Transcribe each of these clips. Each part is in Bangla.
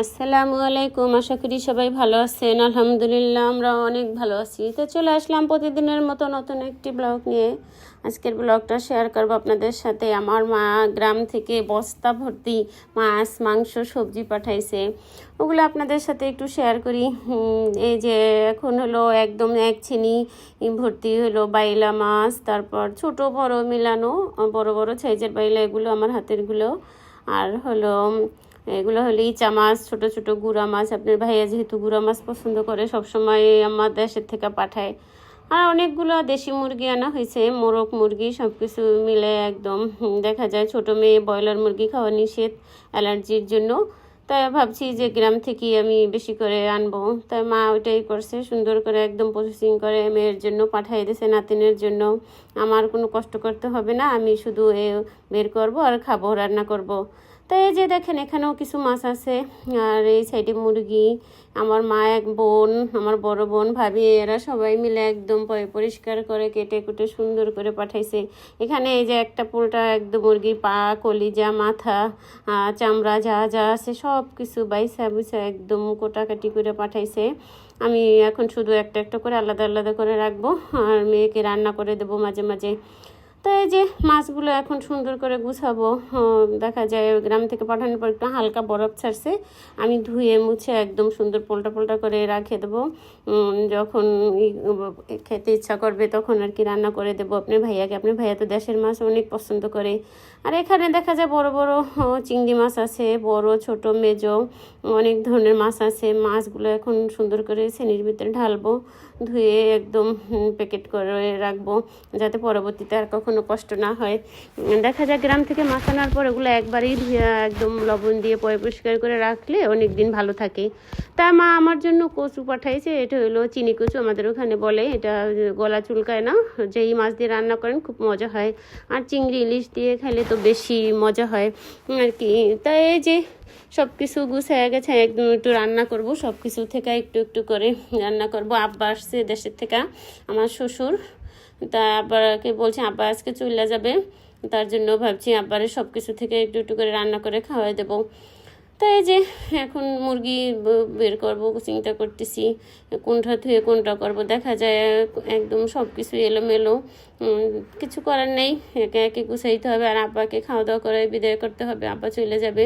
আসসালামু আলাইকুম, আশা করি সবাই ভালো আছেন। আলহামদুলিল্লাহ, আমরা অনেক ভালো আছি। তো চলে আসলাম প্রতিদিনের মতো নতুন একটি ব্লগ নিয়ে। আজকের ব্লগটা শেয়ার করব আপনাদের সাথে। আমার মা গ্রাম থেকে বস্তা ভর্তি মাছ, মাংস, সবজি পাঠাইছে। ওগুলো আপনাদের সাথে একটু শেয়ার করি। এই যে এখন হলো একদম এক ছিনি ভর্তি হলো বাইলা মাছ, তারপর ছোট বড় মিলানো, বড় বড় সাইজের বাইলা, এগুলো আমার হাতেরগুলো। আর হলো এগুলো হলো ইচা মাছ, ছোটো ছোটো গুড়া মাছ। আপনার ভাইয়া যেহেতু গুড়া মাছ পছন্দ করে, সবসময় আমার দেশের থেকে পাঠায়। আর অনেকগুলো দেশি মুরগি আনা হয়েছে, মোরগ মুরগি সব কিছু মিলে একদম দেখা যায় ছোট মেয়ে ব্রয়লার মুরগি খাওয়া নিষেধ অ্যালার্জির জন্য। তাই ভাবছি যে গ্রাম থেকেই আমি বেশি করে আনব। তাই মা ওইটাই করছে, সুন্দর করে একদম প্রসেসিং করে মেয়ের জন্য পাঠিয়ে দিয়েছে নাতিনের জন্য। আমার কোনো কষ্ট করতে হবে না, আমি শুধু এ বের করব আর খাব, রান্না করব। তো এই যে দেখেন, এখানেও কিছু মাছ আছে। আর এই সাইডে মুরগি, আমার মা এক বোন, আমার বড় বোন, ভাবি, এরা সবাই মিলে একদম পরিষ্কার করে কেটে কুটে সুন্দর করে পাঠাইছে। এখানে এই যে একটা পোলটা, একদম মুরগির পা, কলিজা, মাথা চামড়া, যা যা আছে, সব কিছু বাইসা বুইসা একদম কোটাকাটি করে পাঠাইছে। আমি এখন শুধু একটা একটা করে আলাদা আলাদা করে রাখব। আর মেয়েকে রান্না করে দেবো মাঝে মাঝে। তো এই যে মাছগুলো এখন সুন্দর করে গুছাবো হ্যাঁ, দেখা যায় ওই গ্রাম থেকে পাঠানোর পর একটু হালকা বরফ ছাড়ছে আমি ধুয়ে মুছে একদম সুন্দর পোল্টা পোল্টা করে রাখে দেবো। যখন খেতে ইচ্ছা করবে তখন আর কি রান্না করে দেবো। আপনার ভাইয়াকে আপনার ভাইয়া তো দেশের মাছ অনেক পছন্দ করে। আর এখানে দেখা যায় বড় বড় চিংড়ি মাছ আছে বড় ছোট মেজো অনেক ধরনের মাছ আছে। মাছগুলো এখন সুন্দর করে শ্রেণির ভিতরে ঢালবো ধুয়ে একদম প্যাকেট করে রাখব যাতে পরবর্তীতে আর কখনো কষ্ট না হয়। দেখা যায় গ্রাম থেকে মাছ আনার পর ওগুলো একবারেই ধুয়ে, একদম লবণ দিয়ে পয় পরিষ্কার করে রাখলে অনেক দিন ভালো থাকে। তা মা আমার জন্য কচু পাঠাইছে, এটা হলো চিনি কচু আমাদের ওখানে বলে, এটা গলা চুলকায় না, যেই মাছ দিয়ে রান্না করেন খুব মজা হয়। আর চিংড়ি ইলিশ দিয়ে খেলে তো বেশি মজা হয় আর কি। তাই এই যে সব কিছু গুছিয়ে গেছে, একদম একটু রান্না করব সব কিছু থেকে একটু একটু করে রান্না করব। আব্বা আসছে দেশের থেকে, আমার শ্বশুর। তা আব্বাকে বলছে, আব্বা আজকে চলে যাবে। তার জন্য ভাবছি আব্বারে সব কিছু থেকে একটু একটু করে রান্না করে খাওয়াই দেবো। তো এই যে এখন মুরগি বের করব চিন্তা করতেছি, কোনটা ধুয়ে কোনটা করব, দেখা যায় একদম সব কিছু এলোমেলো কিছু করার নেই, একে একে গুছাইতে হবে আর আব্বাকে খাওয়া দাওয়া করে বিদায় করতে হবে, আব্বা চলে যাবে।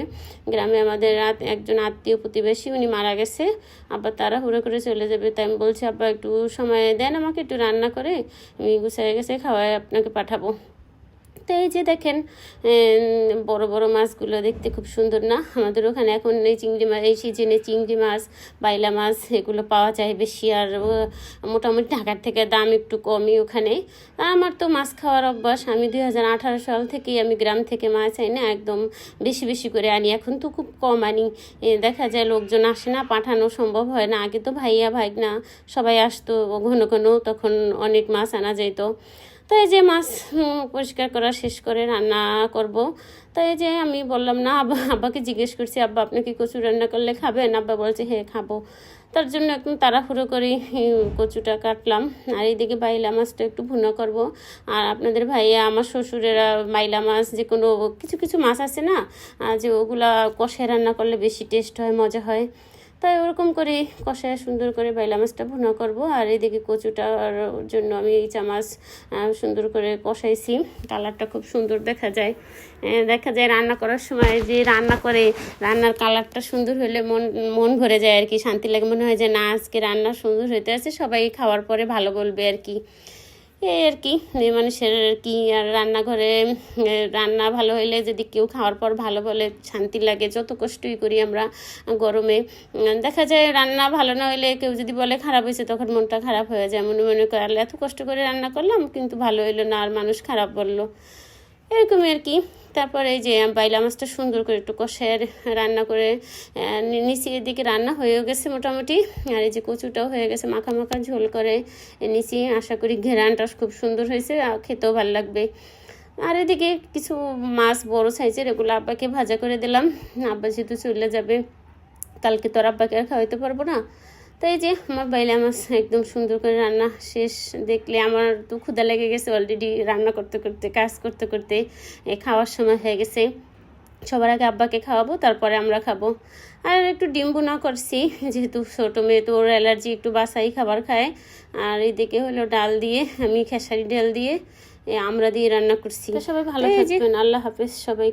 গ্রামে আমাদের রাত, একজন আত্মীয় প্রতিবেশী, উনি মারা গেছে, আব্বা তাড়াহুড়ো করে চলে যাবে, তাই আমি বলছি, আব্বা, একটু সময় দেন আমাকে, একটু রান্না করে, আমি গুছাই গেছে খাওয়ায় আপনাকে পাঠাবো। তো এই যে দেখেন বড় বড় মাছগুলো দেখতে খুব সুন্দর না? আমাদের ওখানে এখন এই চিংড়ি মাছ এই সিজনে চিংড়ি মাছ, বাইলা মাছ এগুলো পাওয়া যায় বেশি, আর মোটামুটি ঢাকার থেকে দাম একটু কমই ওখানে। আমার তো মাছ খাওয়ার অভ্যাস, আমি দুই হাজার আঠারো সাল থেকেই আমি গ্রাম থেকে মাছ আনি একদম বেশি বেশি করে আনি। এখন তো খুব কম আনি। দেখা যায় লোকজন আসে না, পাঠানো সম্ভব হয় না। আগে তো ভাইয়া ভাইগনা সবাই আসতো ঘন ঘন তখন অনেক মাছ আনা যেত তো এই যে মাছ পরিষ্কার করা শেষ করে রান্না করব। তো এই যে আমি বললাম, না, আব্বা, আব্বাকে জিজ্ঞেস করছি, আব্বা, আপনি কি কচু রান্না করলে খাবেন? আব্বা বলছে হ্যাঁ খাব। তার জন্য একদম তাড়াহুড়ো করে কচুটা কাটলাম। আর এইদিকে বাইলা মাছটা একটু ভুনা করব। আর আপনাদের ভাইয়া, আমার শ্বশুরেরা, বাইলা মাছ যে কোনো, কিছু কিছু মাছ আছে না যে ওগুলা কষায় রান্না করলে বেশি টেস্ট হয়, মজা হয়। তাই ওরকম করে কষায় সুন্দর করে বাইলা মাছটা ভুনা করব। আর এদিকে কচুটার জন্য আমি এই চামাচ সুন্দর করে কষাইছি। কালারটা খুব সুন্দর দেখা যায়। দেখা যায় রান্না করার সময় যে রান্না করে, রান্নার কালারটা সুন্দর হলে মন মন ভরে যায় আর কি, শান্তি লাগে। মনে হয় যে না, আজকে রান্না সুন্দর হইতে আছে, সবাই খাওয়ার পরে ভালো বলবে আর কি। এই আর কি মানুষের আর কি, আর রান্নাঘরে রান্না ভালো হইলে যদি কেউ খাওয়ার পর ভালো বলে, শান্তি লাগে, যত কষ্টই করি আমরা গরমে। দেখা যায় রান্না ভালো না হইলে কেউ যদি বলে খারাপ হয়েছে তখন মনটা খারাপ হয়ে যায়। মনে মনে করলে এত কষ্ট করে রান্না করলাম, কিন্তু ভালো হইল না। আর মানুষ খারাপ বলল। এরকমই আর কি। তারপরে যে বাইলা মাছটা সুন্দর করে একটু কষায় রান্না করে নিচে এদিকে রান্না হয়েও গেছে মোটামুটি। আর এই যে কচুটাও হয়ে গেছে, মাখা মাখা ঝোল করে নিচে। আশা করি ঘেরানটা খুব সুন্দর হয়েছে আর খেতেও ভালো লাগবে। আর এদিকে কিছু মাছ বড় সাইজের, এগুলো আব্বাকে ভাজা করে দিলাম। আব্বা যেহেতু চলে যাবে, কালকে তো আর আব্বাকে আর খাওয়াইতে পারব না। তাই যে আমার বাইলা মাছ একদম সুন্দর করে রান্না শেষ দেখলে আমার তো ক্ষুদা লেগে গেছে অলরেডি রান্না করতে করতে কাজ করতে করতে এ, খাওয়ার সময় হয়ে গেছে। সবার আগে আব্বাকে খাওয়াবো তারপরে আমরা খাব। আর একটু ডিম বোনা করছি যেহেতু ছোটো মেয়ে তো ওর অ্যালার্জি একটু বাসাই খাবার খায়। আর এদিকে হলো ডাল দিয়ে আমি খেসারি ডাল দিয়ে আমরা দিয়ে রান্না করছি। সবাই ভালো থাকবেন আল্লাহ হাফেজ সবাই